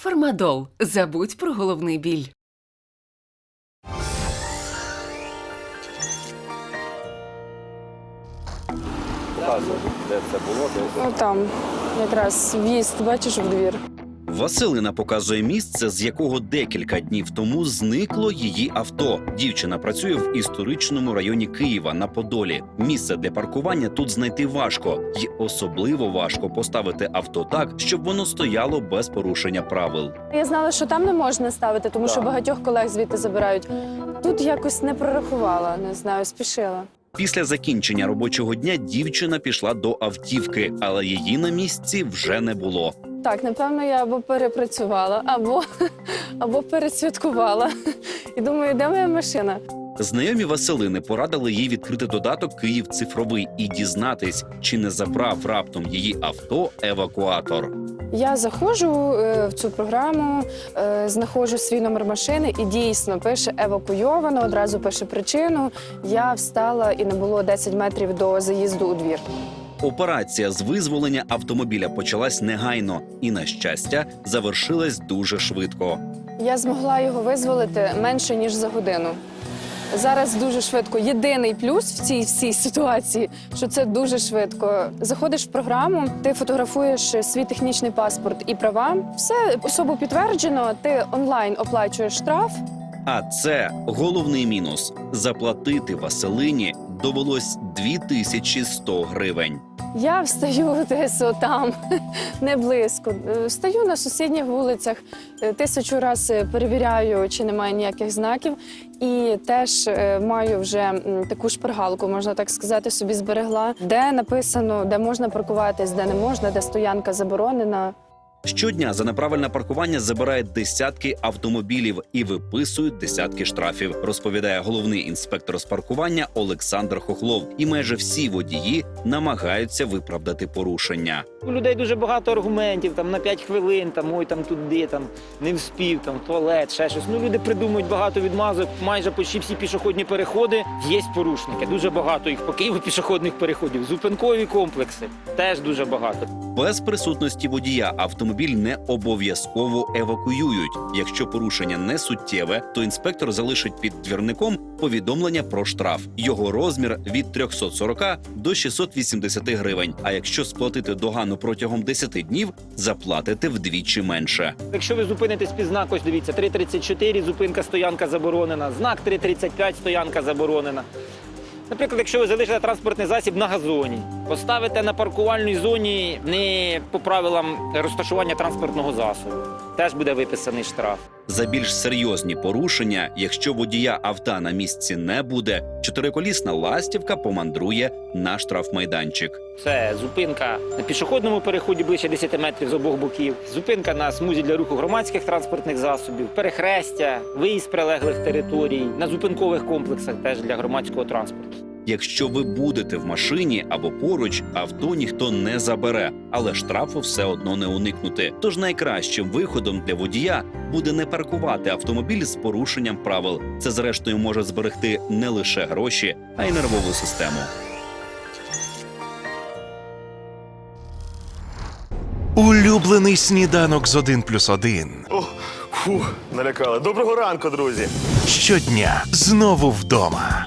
Фармадол. Забудь про головний біль. Показує, де це було, де це. Ну там якраз в'їзд, бачиш в двір. Василина показує місце, з якого декілька днів тому зникло її авто. Дівчина працює в історичному районі Києва на Подолі. Місце для паркування тут знайти важко, і особливо важко поставити авто так, щоб воно стояло без порушення правил. Я знала, що там не можна ставити, тому що багатьох колег звідти забирають. Тут якось не прорахувала, не знаю, спішила. Після закінчення робочого дня дівчина пішла до автівки, але її на місці вже не було. Так, напевно, я або перепрацювала, або, або пересвяткувала. І думаю, де моя машина? Знайомі Василини порадили їй відкрити додаток Київ цифровий і дізнатись, чи не забрав раптом її авто евакуатор. Я заходжу е, в цю програму, е, знаходжу свій номер машини і дійсно пише евакуйовано, одразу пише причину. Я встала і не було 10 метрів до заїзду у двір. Операція з визволення автомобіля почалась негайно і, на щастя, завершилась дуже швидко. Я змогла його визволити менше ніж за годину. Зараз дуже швидко. Єдиний плюс в цій всій ситуації, що це дуже швидко. Заходиш в програму, ти фотографуєш свій технічний паспорт і права. Все особу підтверджено. Ти онлайн оплачуєш штраф. А це головний мінус: заплатити Василині довелось 2100 гривень. Я встаю десь отам, не близько. Е, Стою на сусідніх вулицях, е, тисячу раз е, перевіряю, чи немає ніяких знаків. І теж маю вже таку шпаргалку, можна так сказати, собі зберегла, де написано, де можна паркуватись, де не можна, де стоянка заборонена. Щодня за неправильне паркування забирають десятки автомобілів і виписують десятки штрафів, розповідає головний інспектор з паркування Олександр Хохлов. І майже всі водії намагаються виправдати порушення. У людей дуже багато аргументів, там на 5 хвилин, там ой, там туди, там не вспів, там туалет, ще щось. Ну люди придумують багато відмазок. Майже почти всі пішохідні переходи є порушники. Дуже багато їх по Києву пішохідних переходів. Зупинкові комплекси теж дуже багато. Без присутності водія автомобіль не обов'язково евакуюють. Якщо порушення не суттєве, то інспектор залишить під двірником повідомлення про штраф. Його розмір від 340 до 680 гривень. А якщо сплатити догану протягом 10 днів, заплатите вдвічі менше. Якщо ви зупинитесь під знак, ось дивіться, 3.34, зупинка, стоянка заборонена, знак 3.35, стоянка заборонена. Наприклад, якщо ви залишите транспортний засіб на газоні, поставите на паркувальній зоні не по правилам розташування транспортного засобу, теж буде виписаний штраф. За більш серйозні порушення, якщо водія авто на місці не буде, чотириколісна ластівка помандрує на штрафмайданчик. Це зупинка на пішохідному переході ближче 10 метрів з обох боків, зупинка на смузі для руху громадських транспортних засобів, перехрестя, виїзд прилеглих територій, на зупинкових комплексах теж для громадського транспорту. Якщо ви будете в машині або поруч, авто ніхто не забере, але штрафу все одно не уникнути. Тож найкращим виходом для водія буде не паркувати автомобіль з порушенням правил. Це зрештою може зберегти не лише гроші, а й нервову систему. Улюблений сніданок з 1 плюс 1. О, фу, налякали. Доброго ранку, друзі. Щодня знову вдома.